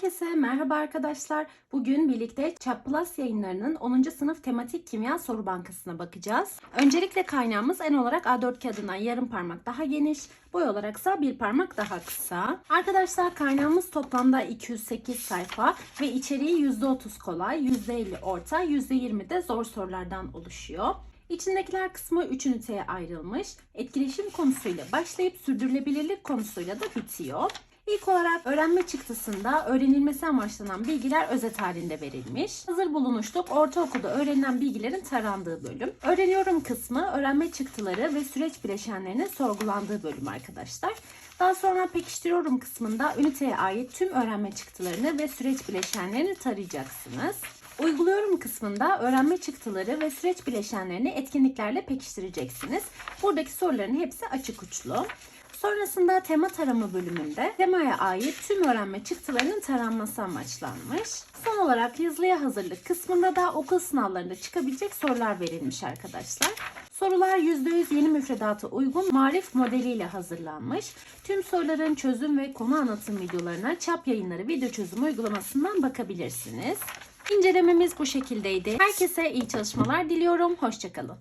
Herkese merhaba arkadaşlar. Bugün birlikte Çap Plus yayınlarının 10. sınıf tematik kimya soru bankasına bakacağız. Öncelikle kaynağımız en olarak A4 kağıdından yarım parmak daha geniş, boy olaraksa bir parmak daha kısa. Arkadaşlar kaynağımız toplamda 208 sayfa ve içeriği %30 kolay, %50 orta, %20 de zor sorulardan oluşuyor. İçindekiler kısmı 3 üniteye ayrılmış. Etkileşim konusuyla başlayıp sürdürülebilirlik konusuyla da bitiyor. İlk olarak öğrenme çıktısında öğrenilmesi amaçlanan bilgiler özet halinde verilmiş. Hazır bulunuşluk ortaokulda öğrenilen bilgilerin tarandığı bölüm. Öğreniyorum kısmı öğrenme çıktıları ve süreç bileşenlerinin sorgulandığı bölüm arkadaşlar. Daha sonra pekiştiriyorum kısmında üniteye ait tüm öğrenme çıktılarını ve süreç bileşenlerini tarayacaksınız. Uyguluyorum kısmında öğrenme çıktıları ve süreç bileşenlerini etkinliklerle pekiştireceksiniz. Buradaki soruların hepsi açık uçlu. Sonrasında tema tarama bölümünde temaya ait tüm öğrenme çıktılarının taranması amaçlanmış. Son olarak yazılıya hazırlık kısmında da okul sınavlarında çıkabilecek sorular verilmiş arkadaşlar. Sorular %100 yeni müfredata uygun marif modeliyle hazırlanmış. Tüm soruların çözüm ve konu anlatım videolarına Çap Yayınları video çözüm uygulamasından bakabilirsiniz. İncelememiz bu şekildeydi. Herkese iyi çalışmalar diliyorum. Hoşçakalın.